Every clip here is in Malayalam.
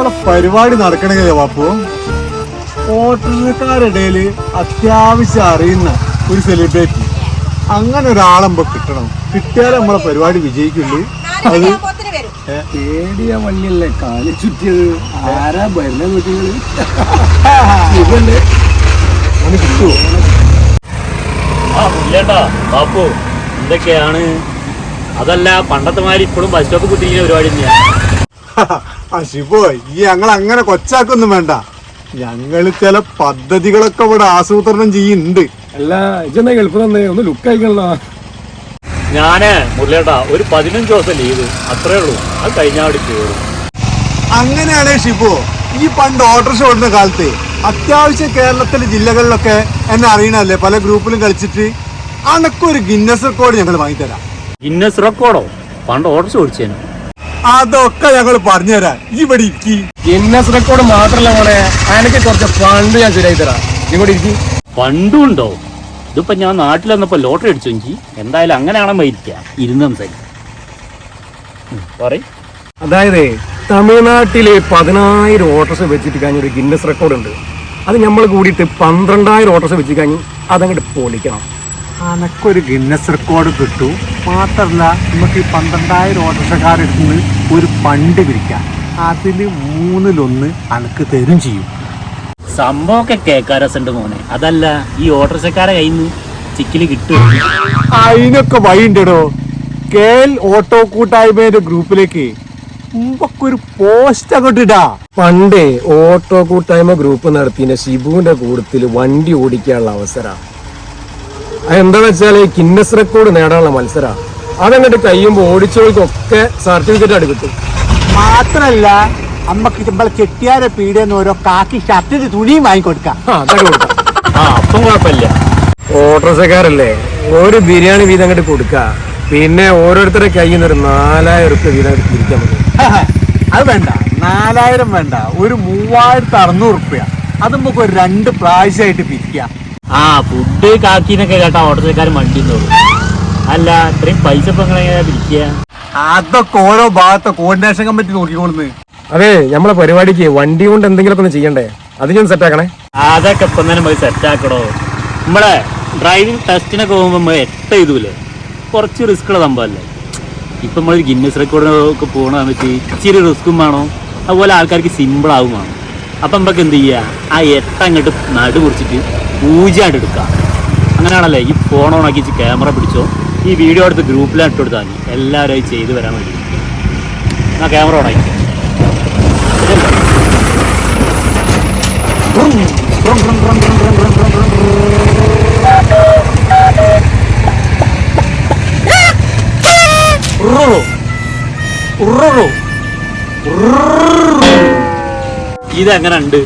നമ്മളെ പരിപാടി നടക്കണമെങ്കിൽ വാപ്പു ഓട്ടക്കാരുടെ അത്യാവശ്യം അറിയുന്ന ഒരു സെലിബ്രിറ്റി അങ്ങനെ ഒരാളെമ്പോ കിട്ടണം. കിട്ടിയാലേ നമ്മളെ പരിപാടി വിജയിക്കുള്ളൂ. അത് പേടിയ വള്ളിയല്ലേ? കാലി ചുറ്റിയത്. ആരാ ഭരണ കുട്ടികൾ കിട്ടുമോ പുല്ലേട്ടാ ബാപ്പു എന്തൊക്കെയാണ്? അതല്ല പണ്ടത്തെ മാതിരി ഇപ്പോഴും ബസ് സ്റ്റോപ്പ് കുട്ടിയിലെ പരിപാടി തന്നെയാ ഈ ഞങ്ങൾ അങ്ങനെ കൊച്ചാക്കൊന്നും വേണ്ട. ഞങ്ങൾ ചില പദ്ധതികളൊക്കെ ഇവിടെ ആസൂത്രണം ചെയ്യുന്നുണ്ട്. അല്ല ഇജെന്നാ ഗൾഫ് തന്നെ ഒന്ന് ലുക്ക് ആയിക്കണല്ലോ. ഞാൻ മുരളിയേട്ടാ ഒരു പതിനഞ്ച് ദിവസം ലീവ് അത്രേ ഉള്ളൂ. അത് കഴിഞ്ഞാൽ അവിടെ കയറും. അങ്ങനെയാണേ ഷിപ്പോ ഈ പണ്ട് ഓട്ടോറിക്ഷ ഓടുന്ന കാലത്ത് അത്യാവശ്യം കേരളത്തിലെ ജില്ലകളിലൊക്കെ എന്നെ അറിയണല്ലേ പല ഗ്രൂപ്പിലും കളിച്ചിട്ട് അണക്കൊരു ഗിന്നസ് റെക്കോർഡ് ഞങ്ങൾ വാങ്ങിത്തരാം. ഗിന്നസ് റെക്കോർഡോ പണ്ട് ഓർഡർ ചോദിച്ചേനു അതൊക്കെ ഞങ്ങൾ പറഞ്ഞുതരാം ഇവിടെ ഇരിക്കി. ഗിന്നസ് റെക്കോർഡ് മാത്രല്ല മോനെ. അനക്ക് കുറച്ച് ഫണ്ട് ഞാൻ ശരിയായി തരാം. ഇങ്ങോട്ട് ഇരിക്കി. ഫണ്ടും ഉണ്ടോ? ഇതിപ്പോ ഞാൻ നാട്ടിൽ വന്നപ്പോ ലോട്ടറി അടിച്ചു എങ്കിൽ എന്തായാലും അങ്ങനെയാണെന്ന് ഇരിക്കാം ഇരുന്ന് സംസാരിക്കാം. പറയ്. അതായത് തമിഴ്നാട്ടിലെ പതിനായിരം ഓട്ടോസ് വെച്ചിട്ട് കഴിഞ്ഞ ഒരു ഗിന്നസ് റെക്കോർഡ് ഉണ്ട്. അത് നമ്മൾ കൂടിയിട്ട് പന്ത്രണ്ടായിരം ഓട്ടോസ് വെച്ചിട്ട് കഴിഞ്ഞ് അതങ്ങോട്ട് പൊളിക്കണം. അനക്കൊരു ഗിന്നസ് റെക്കോർഡ് കിട്ടും. മാത്രല്ല നമുക്ക് ഈ പന്ത്രണ്ടായിരം ഓട്ടോറിക്ഷക്കാരെടുത്ത് നിന്ന് ഒരു ഫണ്ട് പിരിക്കാം അതിൽ മൂന്നിലൊന്ന് അനക്ക് തരും ചെയ്യും. സംഭവമൊക്കെ കേൾക്കാൻ രസമുണ്ട് മോനെ. അതല്ല ഈ ഓട്ടർഷക്കാരെ കയ്യിൽ നിന്ന് ചിക്കിൽ കിട്ടും. അതിനൊക്കെ വഴിയുണ്ടോ കെ എൽ ഓട്ടോ കൂട്ടായ്മയുടെ ഗ്രൂപ്പിലേക്ക്. ഒരു പോസ്റ്റ് അങ്ങോട്ട് ഇടാ. പണ്ടേ ഓട്ടോ കൂട്ടായ്മ ഗ്രൂപ്പ് നടത്തിയ ഷിബുവിന്റെ കൂട്ടത്തിൽ വണ്ടി ഓടിക്കാനുള്ള അവസരം വെച്ചാൽ ഈ ഗിന്നസ് റെക്കോർഡ് നേടാനുള്ള മത്സരം. അതങ്ങോട്ട് കഴിയുമ്പോൾ ഓടിച്ചവർക്കൊക്കെ സർട്ടിഫിക്കറ്റ് ആയിട്ട് കിട്ടും. മാത്രല്ല അമ്മയ്ക്ക് നമ്മളെ ചെട്ടിയാരെ പീടിയെന്ന് ഓരോ കാക്കി ഷർട്ടിന് തുണിയും വാങ്ങിക്കൊടുക്കാം. ആ അതൊക്കെ കൊടുക്കാം. ആ അപ്പം കുഴപ്പമില്ല. ഓട്ടോസക്കാരല്ലേ ഒരു ബിരിയാണി വീതം അങ്ങോട്ട് കൊടുക്കുക പിന്നെ ഓരോരുത്തരുടെ കയ്യിൽ നിന്ന് ഒരു നാലായിരം റുപ്യ വീതം അങ്ങോട്ട് പിരിക്കാൻ മതി അത് വേണ്ട. നാലായിരം വേണ്ട. ഒരു മൂവായിരത്തി അറുന്നൂറ് റുപ്യ അത് നമുക്ക് ഒരു രണ്ട് പ്രാവശ്യമായിട്ട് പിരിക്കാം. ആ ഫുഡ് കാക്കിന്നൊക്കെ കേട്ടാ ഓട്ടോറിക്ഷക്കാരൻ വണ്ടി തോന്നും അല്ല ഇത്രയും പൈസ ഇപ്പൊ എങ്ങനെ അതൊക്കെ ഓരോ ഭാഗത്തെ കോർഡിനേഷൻ കമ്മിറ്റി നോക്കിക്കൊള്ളുന്നു അതെ നമ്മളെ പരിപാടിക്ക് വണ്ടി കൊണ്ട് എന്തെങ്കിലുമൊക്കെ ഒന്ന് ചെയ്യണ്ടേ? അത് ഞാൻ സെറ്റ് ആക്കണേ. അതൊക്കെ ഇപ്പം തന്നെ പോയി സെറ്റ് ആക്കണോ നമ്മളെ ഡ്രൈവിംഗ് ടെസ്റ്റിനൊക്കെ പോകുമ്പോൾ നമ്മൾ എട്ട് ചെയ്തൂലേ കുറച്ച് റിസ്ക് ഉള്ള സംഭവമല്ലേ ഇപ്പം നമ്മൾ ഗിന്നസ് റെക്കോർഡിനൊക്കെ പോകണ സമയത്ത് ഇച്ചിരി റിസ്ക്കും വേണം. അതുപോലെ ആൾക്കാർക്ക് സിമ്പിൾ ആവും വേണം. അപ്പം നമുക്ക് എന്ത് ചെയ്യുക ആ എട്ട അങ്ങോട്ട് നടു കുറിച്ചിട്ട് പൂജയായിട്ട് എടുക്കുക അങ്ങനെയാണല്ലേ? ഈ ഫോൺ ഓണാക്കി ക്യാമറ പിടിച്ചോ? ഈ വീഡിയോ എടുത്ത് ഗ്രൂപ്പിലാണ് ഇട്ട് കൊടുത്താൽ മതി. എല്ലാവരും അത് ചെയ്ത് വരാൻ വേണ്ടി. ആ ക്യാമറ ഓണാക്കി ഇതെങ്ങനെ ഉണ്ട്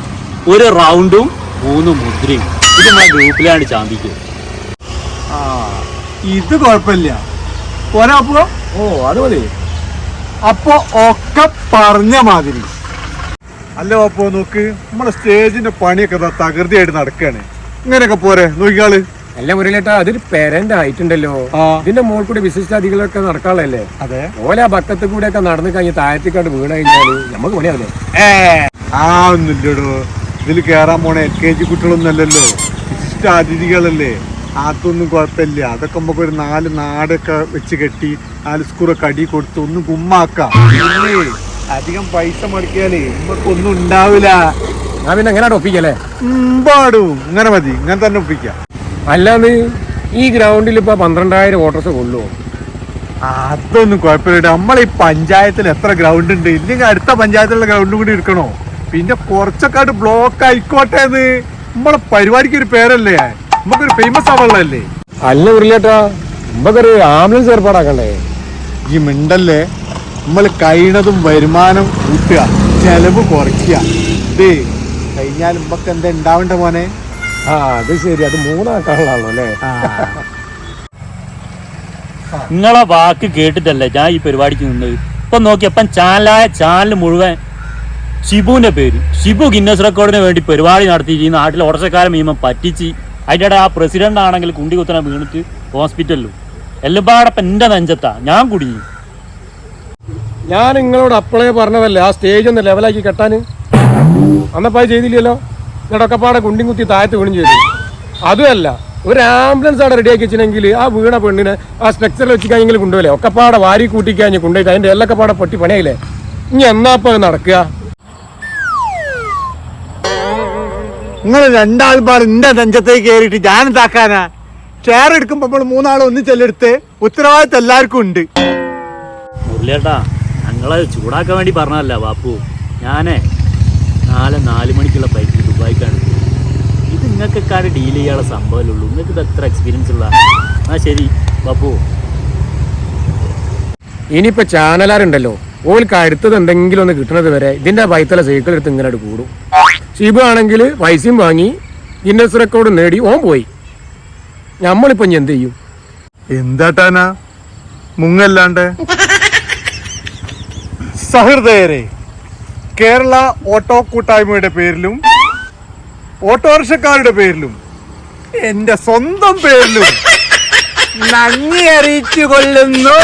ഒരു റൗണ്ടും മൂന്ന് മുദ്രയും. ഇത് നമ്മളെ ഗ്രൂപ്പിലാണ് ചാന്തിക്ക് ആ ഇത് കുഴപ്പമില്ല. പോരാ അപ്പോ ഓ അത് മതി. അപ്പൊ ഒക്കെ പറഞ്ഞ മാതിരി. അല്ല അപ്പോ നോക്ക്. നമ്മളെ സ്റ്റേജിന്റെ പണിയൊക്കെ തകൃതിയായിട്ട് നടക്കാണ്. ഇങ്ങനെയൊക്കെ പോരെ നോക്കിയാൾ അല്ല മുരളിയേട്ടാ അതൊരു പെരന്റ് ആയിട്ടുണ്ടല്ലോ. ഇതിന്റെ മോൾ കൂടി വിശിഷ്ടാതികളൊക്കെ നടക്കാളല്ലേ അതെ. ഓല ആ ബക്കത്ത് കൂടെ ഒക്കെ നടന്നു കഴിഞ്ഞ് താഴത്തിക്കാട്ട് വീണ് കഴിഞ്ഞാൽ നമുക്ക് പണിയാവില്ലേ ആ ഒന്നുമില്ലടോ ഇതിൽ കേറാൻ പോണ എൽ കെ ജി കുട്ടികളൊന്നും അല്ലല്ലോ. വിശിഷ്ട അതിഥികളല്ലേ അതൊന്നും കുഴപ്പമില്ല. അതൊക്കെ നമുക്ക് ഒരു നാല് നാടൊക്കെ വെച്ച് കെട്ടി നാല് സ്കൂറൊക്കെ അടി കൊടുത്ത് ഒന്ന് ഗുമ്മാക്കാം. അധികം പൈസ മുടക്കിയാലേ നമുക്കൊന്നും ഉണ്ടാവില്ല. ഞാൻ പിന്നെ എങ്ങനെ ഒപ്പിക്കല്ലേ? ഉമ്പാടും. ഇങ്ങനെ മതി. ഇങ്ങനെ തന്നെ ഒപ്പിക്കാം. അല്ലാന്ന് ഈ ഗ്രൗണ്ടിൽ ഇപ്പൊ പന്ത്രണ്ടായിരം ഓട്ടോസ് കൊള്ളുമോ അതൊന്നും കുഴപ്പമില്ല. നമ്മളെ ഈ പഞ്ചായത്തിൽ എത്ര ഗ്രൗണ്ട് ഉണ്ട്? ഇല്ലെങ്കിൽ അടുത്ത പഞ്ചായത്തിലുള്ള ഗ്രൗണ്ടും കൂടി എടുക്കണോ? പിന്നെ കുറച്ചൊക്കെ ബ്ലോക്ക് ആയിക്കോട്ടെ എന്ന്. നമ്മളെ പരിപാടിക്ക് ഒരു പേരല്ലേ? നമുക്കൊരു ഫേമസ് ആവുള്ളല്ലേ അല്ല ഉരുളേട്ടാ നമുക്കൊരു ആംബുലൻസ് ഏർപ്പാടാക്കണ്ടേ? ഈ മിണ്ടല്ലേ? നമ്മൾ കഴിയണതും വരുമാനം കൂട്ടുക ചെലവ് കുറയ്ക്കുക. ഇത് കഴിഞ്ഞാൽ നമുക്ക് എന്താ ഉണ്ടാവണ്ട മോനെ? ആ അത് ശരി. അത് മൂന്നാക്കാനുള്ള അല്ലേ? നിങ്ങളെ വാക്ക് കേട്ടിട്ടല്ലേ ഞാൻ ഈ പരിപാടിക്ക് നിന്നത്? ഇപ്പൊ നോക്കിയപ്പം ചാനലായ ചാനൽ മുഴുവൻ ഷിബുവിന്റെ പേര്. ഷിബു ഗിന്നസ് റെക്കോർഡിന് വേണ്ടി പരിപാടി നടത്തിയിട്ട് ഈ നാട്ടിലെ ഓടച്ചക്കാരൻ മീമം പറ്റിച്ച് അതിന്റെ ഇടയിൽ ആ പ്രസിഡന്റ് ആണെങ്കിൽ കുണ്ടി കുത്തനെ വീണിട്ട് ഹോസ്പിറ്റലിലും. എല്ലാടപ്പം എന്റെ നെഞ്ചത്താ. ഞാൻ കുടുങ്ങി ഞാൻ നിങ്ങളോട് അപ്പോഴേ പറഞ്ഞതല്ലേ ആ സ്റ്റേജ് ഒന്ന് ലെവലാക്കി കെട്ടാൻ. അന്നപ്പോൾ അത് ചെയ്തില്ലല്ലോ. നിങ്ങളൊക്കെ പാടെ കുണ്ടിയും കുത്തി താഴത്ത് വീണും ചെയ്തു. അതുമല്ല ഒരു ആംബുലൻസ് അവിടെ റെഡിയാക്കി വെച്ചിട്ടുണ്ടെങ്കിൽ ആ വീണ പെണ്ണിനെ ആ സ്ട്രക്ചറിൽ വെച്ച് കഴിഞ്ഞെങ്കിൽ കൊണ്ടുപോയില്ലേ ഒക്കെപ്പാടെ പാടെ വാരി കൂട്ടിക്കഴിഞ്ഞ് കൊണ്ടുപോയി അതിന്റെ എല്ലൊക്കെപ്പാടെ പൊട്ടി പണിയായില്ലേ? ഇനി അത് നടക്കുക? നിങ്ങൾ രണ്ടാൾ പാട് എന്റെ നെഞ്ചത്തേക്ക് കയറിയിട്ട് ഞാൻ എന്താക്കാനാ ഷെയർ എടുക്കുമ്പോ നമ്മൾ മൂന്നാൾ ഒന്നിച്ചെല്ലെടുത്ത് ഉത്തരവാദിത്തം എല്ലാവർക്കും ഉണ്ട്. മുരളിയേട്ടാ ഞങ്ങളെ ചൂടാക്കാൻ വേണ്ടി പറഞ്ഞല്ല ബാപ്പു. ഞാനേ നാളെ നാല് മണിക്കുള്ള ബൈക്ക് ദുബായിക്കാണ്. ഇത് നിങ്ങൾക്കൊക്കെ ഡീൽ ചെയ്യാനുള്ള സംഭവമല്ലേ ഉള്ളൂ. നിങ്ങൾക്ക് ഇത് എത്ര എക്സ്പീരിയൻസ് ഉള്ള? ആ ശരി ബാപ്പു. ഇനിയിപ്പോ ചാനലാരുണ്ടല്ലോ ഓൽക്ക് അടുത്തത് എന്തെങ്കിലും ഒന്ന് കിട്ടുന്നത് വരെ ഇതിന്റെ വൈത്തല സൈക്കിൾ എടുത്ത് ഇങ്ങനെ കൂടും. ഷിബു ആണെങ്കിൽ പൈസയും വാങ്ങി ഗിന്നസ് റെക്കോർഡ് നേടി. ഓൻ പോയി. നമ്മളിപ്പോ എന്ത് ചെയ്യും? എന്താട്ടാനാ മുങ്ങല്ലാണ്ട്. സഹൃദയരെ കേരള ഓട്ടോ കൂട്ടായ്മയുടെ പേരിലും ഓട്ടോറിക്ഷക്കാരുടെ പേരിലും എന്റെ സ്വന്തം പേരിലും നന്ദി അറിയിച്ചു കൊള്ളുന്നു